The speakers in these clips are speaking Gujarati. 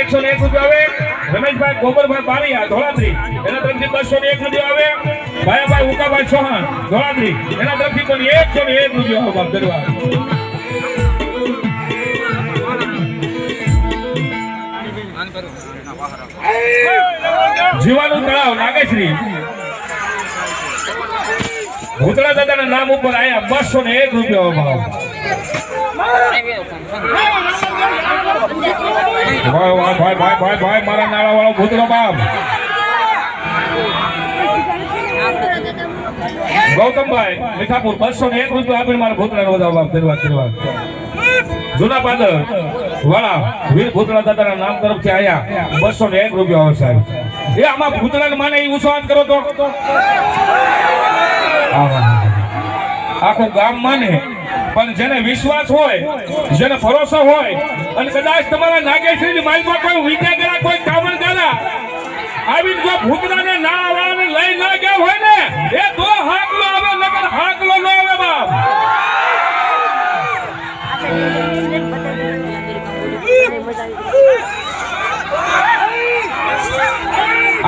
એકસો એક રૂપિયા આવે. રમેશભાઈ ગોબરભાઈ બારીયા ધોળાદ્રી એના એક રૂપિયા આવે. ભાયાભાઈ, ઉકાભાઈ ચૌહાણ ધોળાદ્રી એના તરફથી એક રૂપિયા આવે જીવાનું તળાવ, નાગેશ્રી. ભૂતળા દાદાના નામ ઉપર આયા. બસો ને એક રૂપિયા ભાવ ભાઈ ભાઈ ભાઈ ભાઈ ભાઈ ભાઈ, મારા નાળા વાળો ભૂતળો બાપ. ગૌતમભાઈ, મીઠાપુર, બસો એક રૂપિયા આપીને મારા ભૂતળાનો બધા જૂના પાદર, વાળા, વીર ભૂતળા દાદાના નામ તરફથી આયા. બસો ને એક રૂપિયા આવે સાહેબ. આમાં ભૂતળાને માને એ ઉત્સાહ કરો આખું ગામ માને. પણ જેને વિશ્વાસ હોય, જેને ભરોસો હોય, અને કદાચ તમારા નાગેશ્વરી માલમાં કોઈ વિદ્યાગરા, કોઈ કામણ ગાલા આવીને જો ભૂતરાને ના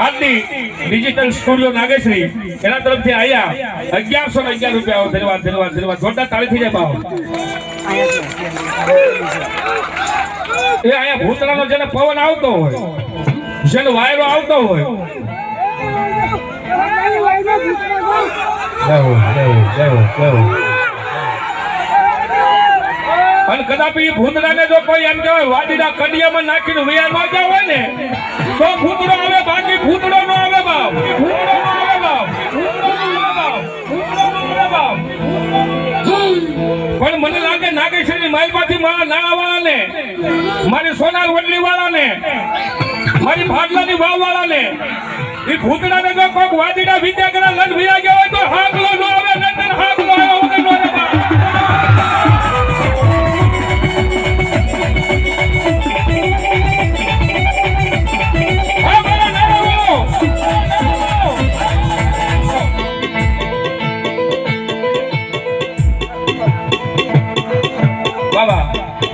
આજની ડિજિટલ સ્ટુડિયો નાગેશ્રી, એના તરફથી આયા. અગિયારસો ને અગિયાર રૂપિયા આવો, ધન્યવાદ ધન્યવાદ ધન્યવાદ. જોરદાર તાળી થઈ જાય એ અહીંયા ભૂતળાનો જેને પવન આવતો હોય, જેને વાયરો આવતો હોય. અને કદાપી ભૂતડાને જો કોઈ એમ કહેવાય વાડીના કડિયામાં નાખીને વિયાર ન ગયા હોય ને તો મને આવે, બાકી ભૂતડો ન આવે બાપ. ભૂતડો ન આવે ન ન પણ મને લાગે નાગેશ્વરની માલમાંથી મારા નાણાવાળાને મારી સોનાર વડલી વાળાને મારી ભાટલાની વાવ વાળાને એ ભૂતડાને જો કોઈક વાદીના વિદ્યાગરા લન વિયા ગયા હોય તો હાકલો ન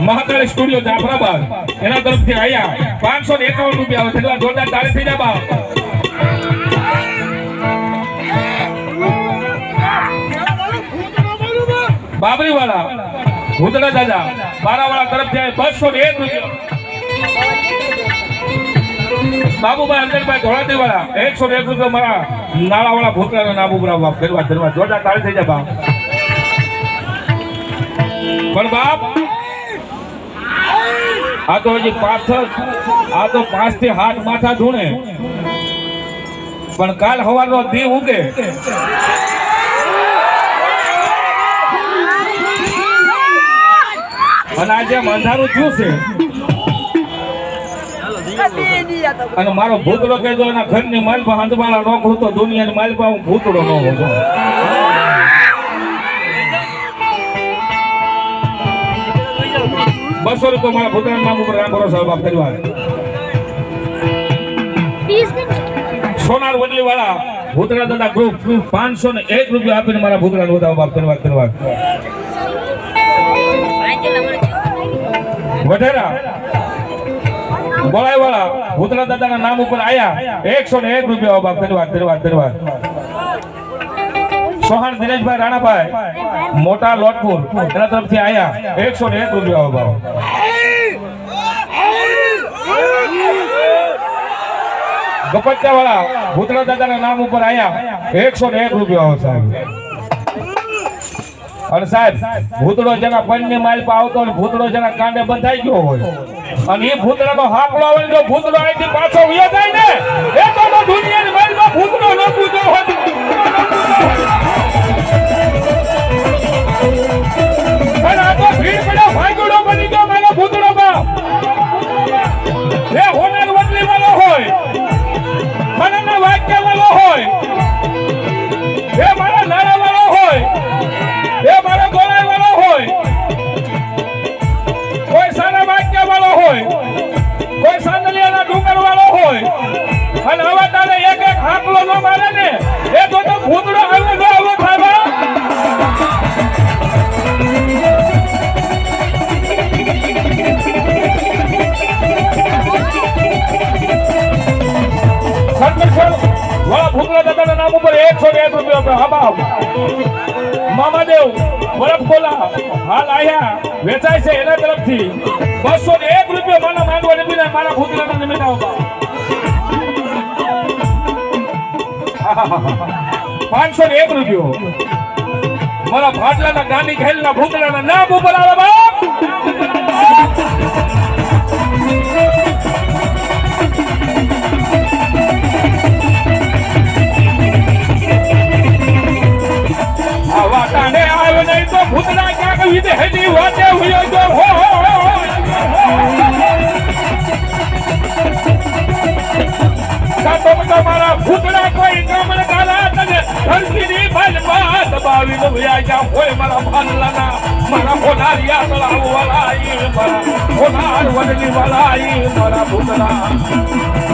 મહાકાળી સ્ટુડિયો જાફરાબાદ. એના તરફથી આયા પાંચસો ને એકાવન રૂપિયા આવે છે. જોરદાર તાળી થઈ બાપ. બાબરી વાળા ભૂતડા દાદા બારા વાળા તરફથી આયા બસો ને એક રૂપિયા. બાબુભાઈ અંદરભાઈ ધોળાતી વાળા એકસો ને એક રૂપિયા મારા નાળા વાળા ભૂતડા ઉપર બાપ. ધન્યવાદ ધન્યવાદ જોરદાર તાળી થઈ જાય બાપ. પણ બાપ આ તો હજી પાછળ, આ તો પાંચથી હાથ માથા ધૂણે. પણ કાલ હવાનો દી ઉગે. અને આજે અંધારું થયું છે. અને મારો ભૂતડો કહેજો, એના ઘરની માલપા હંધમાળા નો કરું તો દુનિયાની માલપા હું ભૂતડો ન હોઉં. બસો રૂપિયા મારા ભૂતરાના નામ ઉપર રામ ભરોસા બાપ ધન્યવાદ સોનાર વડલી વાળા ભૂતરા દાદા ગ્રુપ પાંચસો ને એક રૂપિયા આપીને મારા ભૂતરાને વધાવો બાપ ધન્યવાદ ધન્યવાદ વધારા બોલાય વાળા ભૂતરા દાદાના નામ ઉપર આયા. એકસો ને એક રૂપિયા બાપ ધન્યવાદ ધન્યવાદ ધન્યવાદ સોહાણ દિનેશભાઈ રાણાભાઈ, મોટા લોટપુર, એના તરફથી આયા. એકસો ને એક રૂપિયા ભાવ. ગપટ્ટા વાળા ભૂતળા દાદાના નામ ઉપર આયા. એકસો ને એક રૂપિયા ભાવ સાહેબ. અને સાહેબ, ભૂતળો જેના પંચની માઇલ પર આવતો હોય ભૂતળો જેના કાંડે બંધાઈ ગયો હોય. અને એ ભૂતળાનો હાકડો આવે જો ભૂતળો અહીંથી પાછો વયો બોલવાનો મારે ને. એ તો તો ભૂતડો આવો ન આવો ખાવા. નામ ઉપર એકસો બે રૂપિયા હા મામાદેવ બરફ ગોલા હાલ આયા. વેચાય છે એના તરફથી. બસો એક રૂપિયા મારા માંડવા નીકળ્યા. મારા ભૂતળાના નિમિત્ત આવતા પાંચસો ને એક રૂપિયો. મારા ભાટલાના નાની ખેલના ભૂકડાના નામ ઉપર આવે બાપ! આવ્યા હોય મારા ભાનલાના મારા હોનારિયા તળાવ વાલા મારા હોનાર વડલી વાલા મારા ભૂતલા